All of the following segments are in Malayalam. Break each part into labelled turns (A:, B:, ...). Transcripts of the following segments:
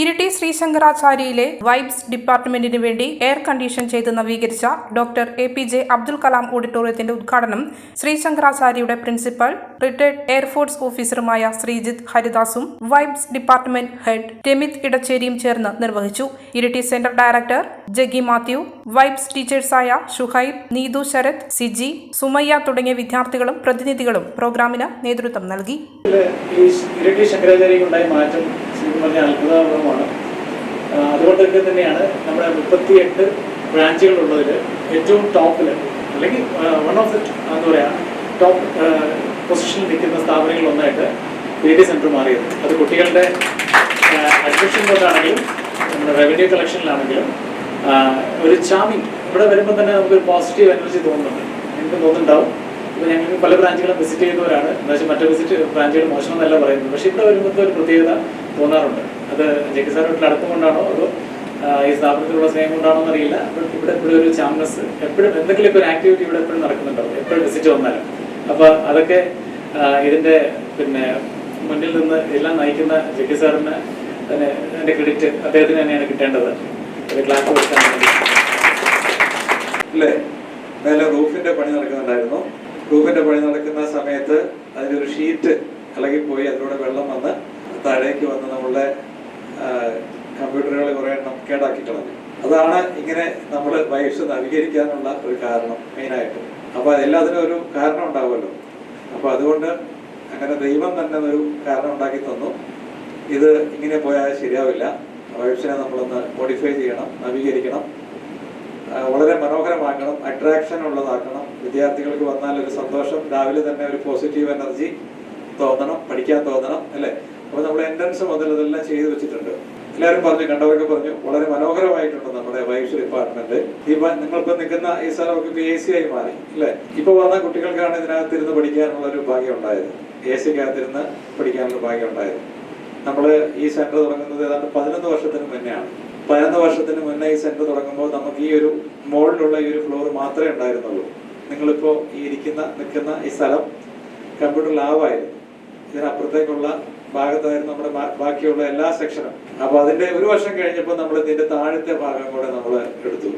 A: ഇരിട്ടി ശ്രീശങ്കരാചാര്യയിലെ വൈബ്സ് ഡിപ്പാർട്ട്മെന്റിന് വേണ്ടി എയർ കണ്ടീഷൻ ചെയ്ത് നവീകരിച്ച doctor A P J Abdul Kalam ഓഡിറ്റോറിയത്തിന്റെ ഉദ്ഘാടനം ശ്രീശങ്കരാചാര്യയുടെ പ്രിൻസിപ്പൽ റിട്ടയർഡ് എയർഫോഴ്സ് ഓഫീസറുമായ ശ്രീജിത്ത് ഹരിദാസും വൈബ്സ് ഡിപ്പാർട്ട്മെന്റ് ഹെഡ് രമിത് ഇടച്ചേരിയും ചേർന്ന് നിർവഹിച്ചു. Iritty centre director Jaggi Mathew Vibes ടീച്ചേഴ്സായ Shuhaib Neethu Sarath Siji Sumayya തുടങ്ങിയ വിദ്യാർത്ഥികളും പ്രതിനിധികളും പ്രോഗ്രാമിന് നേതൃത്വം നൽകി.
B: മാറ്റം ശരിക്കും പറഞ്ഞാൽ അത്ഭുതകരമാണ് ആ, അതുകൊണ്ടൊക്കെ തന്നെയാണ് നമ്മുടെ മുപ്പത്തിയെട്ട് ബ്രാഞ്ചുകൾ ഉള്ളതിൽ ഏറ്റവും ടോപ്പിൽ അല്ലെങ്കിൽ വൺ ഓഫ് ദ എന്താ പറയുക ടോപ്പ് പൊസിഷനിൽ നിൽക്കുന്ന സ്ഥാപനങ്ങളൊന്നായിട്ട് പി ഡി സെന്റർ മാറിയത്. അത് കുട്ടികളുടെ അഡ്മിഷൻ കൊണ്ടാണെങ്കിലും നമ്മുടെ റവന്യൂ കളക്ഷനിലാണെങ്കിലും ഒരു ചാമിങ് ഇവിടെ വരുമ്പോൾ തന്നെ നമുക്കൊരു പോസിറ്റീവ് എനർജി തോന്നുന്നുണ്ട്. എനിക്ക് തോന്നുന്നുണ്ടാവും. ഇപ്പോൾ ഞങ്ങൾ പല ബ്രാഞ്ചുകളും വിസിറ്റ് ചെയ്തവരാണ് എന്നുവെച്ചാൽ മറ്റു വിസിറ്റ് ബ്രാഞ്ചുകൾ മോശമെന്നല്ല പറയുന്നത്. പക്ഷേ ഇവിടെ വരുമ്പോൾ ഒരു പ്രത്യേകത തോന്നാറുണ്ട്. അത് ജെക്കി സാർ വീട്ടിൽ അടുപ്പം കൊണ്ടാണോ അതോ ഈ സ്ഥാപനത്തിലുള്ള സ്നേഹം കൊണ്ടാണോ എന്നറിയില്ല. ഇവിടെ ഇവിടെ ഒരു ചാമ്പസ് എപ്പോഴും എന്തെങ്കിലും ഒരു ആക്ടിവിറ്റി ഇവിടെ എപ്പോഴും നടക്കുന്നുണ്ടോ എപ്പോഴും വിസിറ്റ് വന്നാലും. അപ്പോൾ അതൊക്കെ ഇതിന്റെ പിന്നെ മുന്നിൽ നിന്ന് എല്ലാം നയിക്കുന്ന ജെക്കി സാറിന് തന്നെ എന്റെ ക്രെഡിറ്റ് അദ്ദേഹത്തിന് തന്നെയാണ് കിട്ടേണ്ടത്. ക്ലാസ് കൊടുക്കാൻ
C: അല്ലേ? മേലെ റൂഫിന്റെ പണി നടക്കുന്നുണ്ടായിരുന്നു. റൂഫിന്റെ പണി നടക്കുന്ന സമയത്ത് അതിലൊരു ഷീറ്റ് ഇളകി പോയി അതിലൂടെ വെള്ളം വന്ന് താഴേക്ക് വന്ന് നമ്മളുടെ കമ്പ്യൂട്ടറുകൾ കുറെ എണ്ണം കേടാക്കി കളഞ്ഞു. അതാണ് ഇങ്ങനെ നമ്മൾ വൈബ്സ് നവീകരിക്കാനുള്ള ഒരു കാരണം മെയിനായിട്ട്. അപ്പൊ എല്ലാത്തിനും ഒരു കാരണം ഉണ്ടാവുമല്ലോ. അപ്പൊ അതുകൊണ്ട് അങ്ങനെ ദൈവം തന്നെ ഒരു കാരണം ഉണ്ടാക്കി തന്നു. ഇത് ഇങ്ങനെ പോയാൽ ശരിയാവില്ല. വൈബ്സിനെ നമ്മളൊന്ന് മോഡിഫൈ ചെയ്യണം നവീകരിക്കണം. വളരെ മനോഹരമാക്കണം അട്രാക്ഷൻ ഉള്ളതാക്കണം. വിദ്യാർത്ഥികൾക്ക് വന്നാൽ ഒരു സന്തോഷം. രാവിലെ തന്നെ ഒരു പോസിറ്റീവ് എനർജി തോന്നണം പഠിക്കാൻ തോന്നണം അല്ലേ? അപ്പൊ നമ്മൾ എൻട്രൻസ് മുതൽ ഇതെല്ലാം ചെയ്തു വെച്ചിട്ടുണ്ട്. എല്ലാവരും പറഞ്ഞു കണ്ടവരൊക്കെ പറഞ്ഞു വളരെ മനോഹരമായിട്ടുണ്ട് നമ്മുടെ വൈഫ് ഡിപ്പാർട്ട്മെന്റ് ഇപ്പൊ നിങ്ങൾക്ക് നിൽക്കുന്ന ഈ സ്ഥലമൊക്കെ പി എസ് സി ആയി മാറി അല്ലേ? ഇപ്പൊ വന്ന കുട്ടികൾക്കാണ് ഇതിനകത്തിരുന്ന് പഠിക്കാനുള്ള ഒരു ഭാഗ്യം ഉണ്ടായത്. എ സിക്കകത്തിരുന്ന് പഠിക്കാനുള്ള ഭാഗ്യം ഉണ്ടായത്. നമ്മൾ ഈ സെന്റർ തുടങ്ങുന്നത് ഏതാണ്ട് പതിനൊന്ന് വർഷത്തിന് മുന്നെയാണ്. പതിനൊന്ന് വർഷത്തിന് മുന്നേ ഈ സെന്റർ തുടങ്ങുമ്പോൾ നമുക്ക് ഈ ഒരു മോളിലുള്ള ഈ ഒരു ഫ്ലോർ മാത്രമേ ഉണ്ടായിരുന്നുള്ളൂ. നിങ്ങളിപ്പോ ഈ ഇരിക്കുന്ന നിൽക്കുന്ന ഈ സ്ഥലം കമ്പ്യൂട്ടർ ലാബായിരുന്നു ഇതിനപ്പുറത്തേക്കുള്ള ഭാഗത്തായിരുന്നു നമ്മുടെ ബാക്കിയുള്ള എല്ലാ സെക്ഷനും അപ്പൊ അതിന്റെ ഒരു വർഷം കഴിഞ്ഞപ്പോൾ നമ്മൾ ഇതിന്റെ താഴത്തെ ഭാഗം കൂടെ നമ്മൾ എടുത്തു.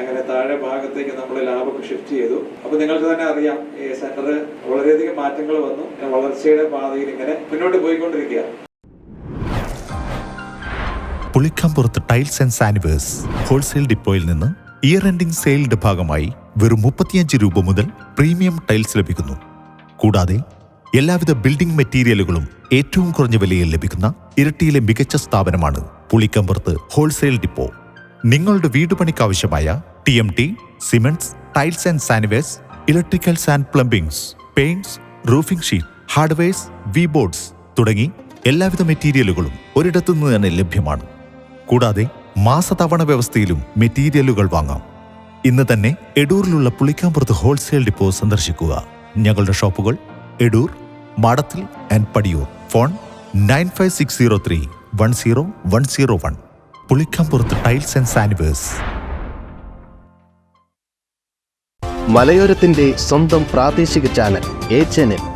C: അങ്ങനെ താഴെ ഭാഗത്തേക്ക് നമ്മൾ ലാബൊക്കെ ഷിഫ്റ്റ് ചെയ്തു. അപ്പൊ നിങ്ങൾക്ക് തന്നെ അറിയാം ഈ സെന്റർ വളരെയധികം മാറ്റങ്ങൾ വന്നു. വളർച്ചയുടെ പാതയിൽ ഇങ്ങനെ മുന്നോട്ട് പോയിക്കൊണ്ടിരിക്കുക.
D: Pulikkampurath tiles and sanitarywares wholesale ഡിപ്പോയിൽ നിന്ന് ഇയർ എൻഡിംഗ് സെയിലിന്റെ ഭാഗമായി വെറും മുപ്പത്തിയഞ്ച് രൂപ മുതൽ പ്രീമിയം ടൈൽസ് ലഭിക്കുന്നു. കൂടാതെ എല്ലാവിധ ബിൽഡിംഗ് മെറ്റീരിയലുകളും ഏറ്റവും കുറഞ്ഞ വിലയിൽ ലഭിക്കുന്ന ഇരട്ടിയിലെ മികച്ച സ്ഥാപനമാണ് പുളിക്കമ്പർത്ത് ഹോൾസെയിൽ ഡിപ്പോ. നിങ്ങളുടെ വീടുപണിക്ക് ആവശ്യമായ T M T cements tiles and sanitarywares electricals and plumbings paints roofing sheet hardwares V boards തുടങ്ങി എല്ലാവിധ മെറ്റീരിയലുകളും ഒരിടത്തു നിന്ന് തന്നെ ലഭ്യമാണ്. കൂടാതെ മാസതവണ വ്യവസ്ഥയിലും മെറ്റീരിയലുകൾ വാങ്ങാം. ഇന്ന് തന്നെ എഡൂറിലുള്ള പുളിക്കാമ്പുറത്ത് ഹോൾസെയിൽ ഡിപ്പോ സന്ദർശിക്കുക. ഞങ്ങളുടെ ഷോപ്പുകൾ Edoor Madathil and Padiyoor. Phone nine five six zero three one zero one zero one. Pulikkampurath tiles and sanitarywares.
E: മലയോരത്തിന്റെ സ്വന്തം പ്രാദേശിക ചാനൽ എ ചാനൽ.